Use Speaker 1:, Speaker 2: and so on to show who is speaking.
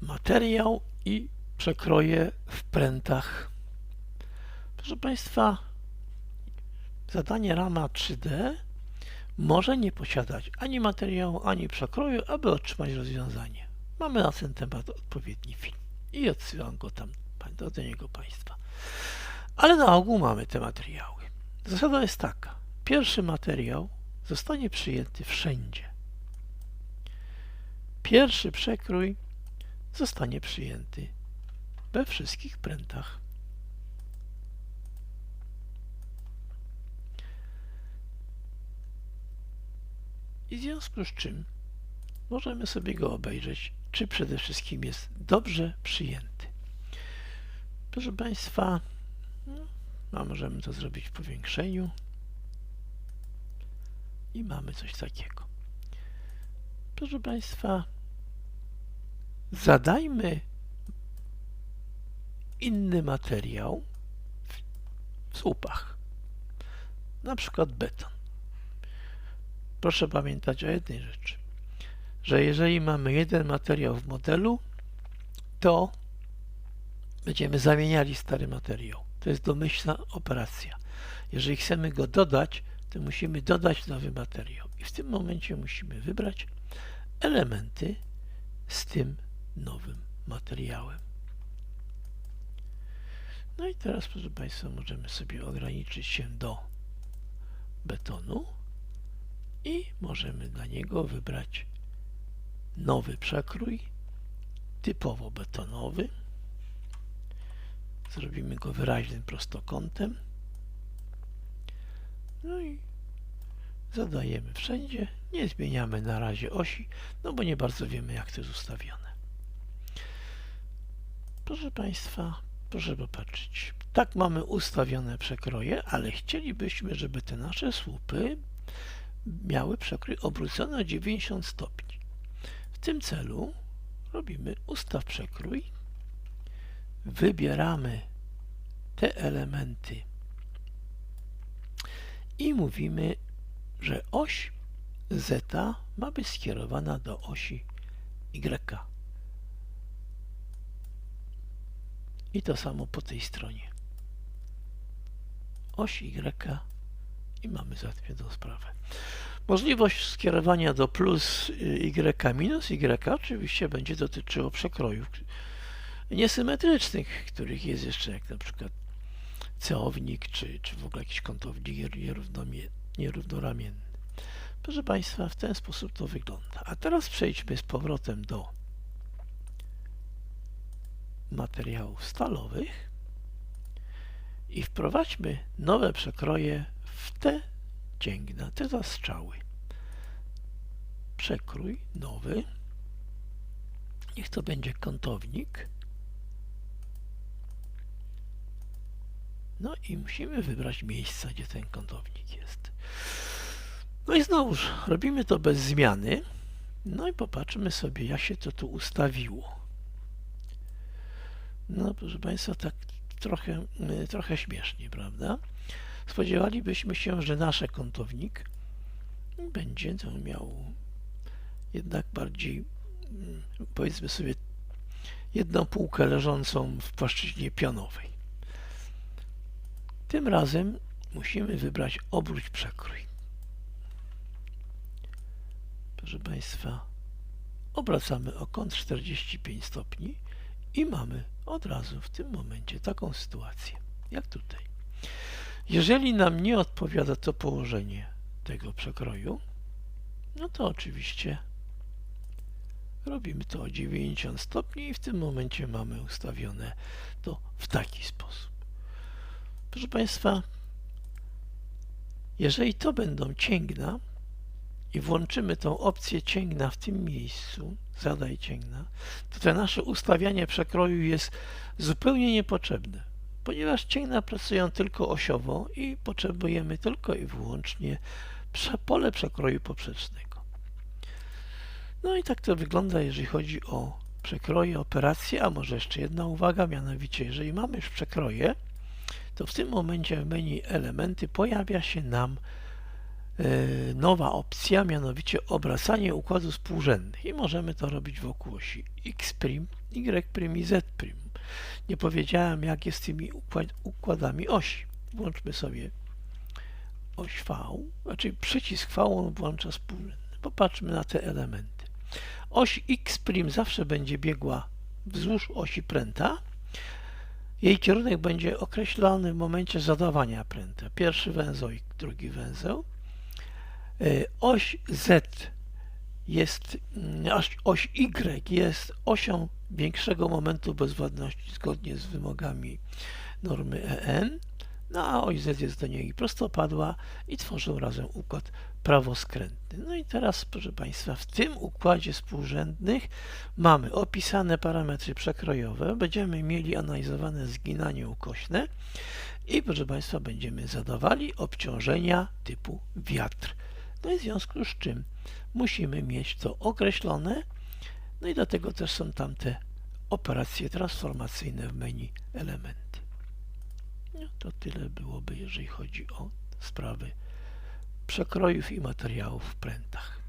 Speaker 1: materiał i przekroje w prętach. Proszę Państwa, zadanie rama 3D może nie posiadać ani materiału, ani przekroju, aby otrzymać rozwiązanie. Mamy na ten temat odpowiedni film i odsyłam go tam do niego Państwa. Ale na ogół mamy te materiały. Zasada jest taka. Pierwszy materiał zostanie przyjęty wszędzie. Pierwszy przekrój zostanie przyjęty we wszystkich prętach. I w związku z czym możemy sobie go obejrzeć, czy przede wszystkim jest dobrze przyjęty. Proszę Państwa, no, a możemy to zrobić w powiększeniu i mamy coś takiego. Proszę Państwa, zadajmy inny materiał w, słupach, na przykład beton. Proszę pamiętać o jednej rzeczy, że jeżeli mamy jeden materiał w modelu, to będziemy zamieniali stary materiał. To jest domyślna operacja. Jeżeli chcemy go dodać, to musimy dodać nowy materiał. I w tym momencie musimy wybrać elementy z tym nowym materiałem. No i teraz, proszę Państwa, możemy sobie ograniczyć się do betonu i możemy dla niego wybrać nowy przekrój, typowo betonowy. Zrobimy go wyraźnym prostokątem. No i zadajemy wszędzie. Nie zmieniamy na razie osi, no bo nie bardzo wiemy, jak to jest ustawione. Proszę Państwa, proszę popatrzeć. Tak mamy ustawione przekroje, ale chcielibyśmy, żeby te nasze słupy miały przekrój obrócony o 90 stopni. W tym celu robimy ustaw przekrój, wybieramy te elementy i mówimy, że oś z ma być skierowana do osi y. I to samo po tej stronie. Oś y i mamy załatwioną sprawę. Możliwość skierowania do plus y minus y oczywiście będzie dotyczyło przekrojów niesymetrycznych, których jest jeszcze jak na przykład ceownik, czy, czy w ogóle jakiś kątownik nierównoramienny. Proszę Państwa, w ten sposób to wygląda. A teraz przejdźmy z powrotem do materiałów stalowych i wprowadźmy nowe przekroje w te cięgna, te zastrzały. Przekrój nowy. Niech to będzie kątownik. No i musimy wybrać miejsce, gdzie ten kątownik jest. No i znowuż robimy to bez zmiany. No i popatrzmy sobie, jak się to tu ustawiło. No, proszę Państwa, tak trochę, trochę śmiesznie, prawda? Spodziewalibyśmy się, że nasz kątownik będzie to miał jednak bardziej, powiedzmy sobie, jedną półkę leżącą w płaszczyźnie pionowej. Tym razem musimy wybrać obróć przekrój. Proszę Państwa, obracamy o kąt 45 stopni i mamy od razu w tym momencie taką sytuację, jak tutaj. Jeżeli nam nie odpowiada to położenie tego przekroju, no to oczywiście robimy to o 90 stopni i w tym momencie mamy ustawione to w taki sposób. Proszę Państwa, jeżeli to będą cięgna i włączymy tą opcję cięgna w tym miejscu, zadaj cięgna, to to nasze ustawianie przekroju jest zupełnie niepotrzebne, ponieważ cięgna pracują tylko osiowo i potrzebujemy tylko i wyłącznie pole przekroju poprzecznego. No i tak to wygląda, jeżeli chodzi o przekroje, operacje, a może jeszcze jedna uwaga, mianowicie jeżeli mamy już przekroje, to w tym momencie w menu elementy pojawia się nam nowa opcja, mianowicie obracanie układów współrzędnych i możemy to robić wokół osi x', y' i z'. Nie powiedziałem jak jest z tymi układ- układami osi. Włączmy sobie oś V, znaczy przycisk V on włącza współrzędny. Popatrzmy na te elementy. Oś x' zawsze będzie biegła wzdłuż osi pręta. Jej kierunek będzie określony w momencie zadawania pręta. Pierwszy węzeł i drugi węzeł. Y, Oś Z jest, mm, oś, oś Y jest osią większego momentu bezwładności zgodnie z wymogami normy EN, no a oś Z jest do niej prostopadła i tworzą razem układ prawoskrętny. No i teraz, proszę Państwa, w tym układzie współrzędnych mamy opisane parametry przekrojowe, będziemy mieli analizowane zginanie ukośne i, proszę Państwa, będziemy zadawali obciążenia typu wiatr. No i w związku z czym musimy mieć to określone, no i do tego też są tamte operacje transformacyjne w menu elementy. No, to tyle byłoby, jeżeli chodzi o sprawy przekrojów i materiałów w prętach.